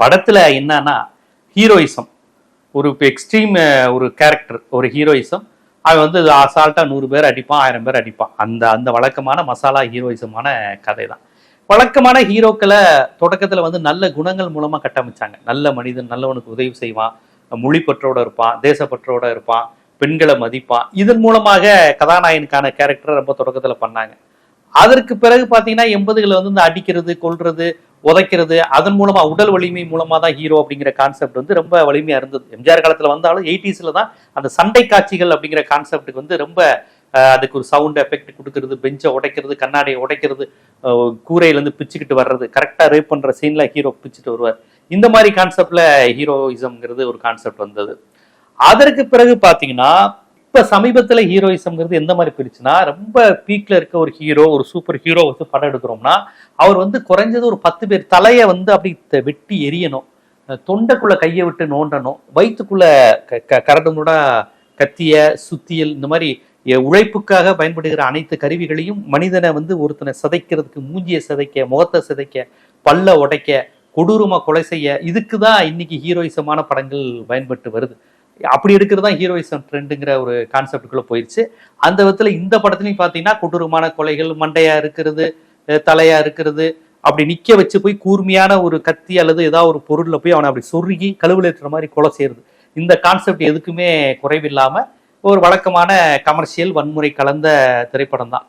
படத்துல என்னன்னா ஹீரோயிசம் ஒரு எக்ஸ்ட்ரீம் ஒரு கேரக்டர் ஒரு ஹீரோயிசம் அவன் வந்து அசால்ட்டா நூறு பேர் அடிப்பான் ஆயிரம் பேர் அடிப்பான். அந்த அந்த வழக்கமான மசாலா ஹீரோயிசமான கதை தான் வழக்கமான ஹீரோக்களை தொடக்கத்துல வந்து நல்ல குணங்கள் மூலமா கட்டமைச்சாங்க. நல்ல மனிதன் நல்லவனுக்கு உதவி செய்வான். மொழிப்பற்றோட இருப்பான் தேசப்பற்றோட இருப்பான் பெண்களை மதிப்பான். இதன் மூலமாக கதாநாயகனுக்கான கேரக்டரை ரொம்ப தொடக்கத்தில் பண்ணாங்க. அதற்கு பிறகு பார்த்தீங்கன்னா எண்பதுகளை வந்து இந்த அடிக்கிறது கொள்றது உதைக்கிறது அதன் மூலமா உடல் வலிமை மூலமா தான் ஹீரோ அப்படிங்கிற கான்செப்ட் வந்து ரொம்ப வலிமையா இருந்தது. எம்ஜிஆர் காலத்துல வந்தாலும் எயிட்டிஸ்ல தான் அந்த சண்டை காட்சிகள் அப்படிங்கிற கான்செப்டுக்கு வந்து ரொம்ப அதுக்கு ஒரு சவுண்ட் எஃபெக்ட் கொடுக்கறது பெஞ்சை உடைக்கிறது கண்ணாடியை உடைக்கிறது கூரையிலேருந்து பிச்சுக்கிட்டு வர்றது கரெக்டாக ரேப் பண்ணுற சீனில் ஹீரோ பிச்சுட்டு வருவார். இந்த மாதிரி கான்செப்டில் ஹீரோயிசம்ங்கிறது ஒரு கான்செப்ட் வந்தது. அதற்கு பிறகு பார்த்தீங்கன்னா இப்ப சமீபத்துல ஹீரோயிசம்ங்கிறது எந்த மாதிரி பிரிச்சுன்னா ரொம்ப பீக்ல இருக்க ஒரு ஹீரோ ஒரு சூப்பர் ஹீரோ வந்து படம் எடுக்கிறோம்னா அவர் வந்து குறைஞ்சது ஒரு பத்து பேர் தலையை வந்து அப்படி வெட்டி எரியணும். தொண்டைக்குள்ள கையை விட்டு நோண்டணும். வயிற்றுக்குள்ள க- க- கரடுமுடா கத்திய சுத்தியல் இந்த மாதிரி உழைப்புக்காக பயன்படுகிற அனைத்து கருவிகளையும் மனிதனை வந்து ஒருத்தனை சிதைக்கிறதுக்கு மூஞ்சியை சிதைக்க முகத்தை சிதைக்க பல்ல உடைக்க கொடூரமாக கொலை செய்ய இதுக்கு தான் இன்னைக்கு ஹீரோயிசமான படங்கள் பயன்பட்டு வருது. அப்படி எடுக்கிறது தான் ஹீரோயிசம் ட்ரெண்டுங்கிற ஒரு கான்செப்டுக்குள்ளே போயிடுச்சு அந்த விதத்தில் இந்த படத்துலையும் பார்த்தீங்கன்னா கொடூரமான கொலைகள் மண்டையாக இருக்கிறது தலையாக இருக்கிறது அப்படி நிற்க வச்சு போய் கூர்மையான ஒரு கத்தி அல்லது ஏதாவது ஒரு பொருளில் போய் அவனை அப்படி சொருகி கழுவில் ஏற்றுற மாதிரி கொலை செய்யறது. இந்த கான்செப்ட் எதுக்குமே குறைவில்லாமல் ஒரு வழக்கமான கமர்ஷியல் வன்முறை கலந்த திரைப்படம் தான்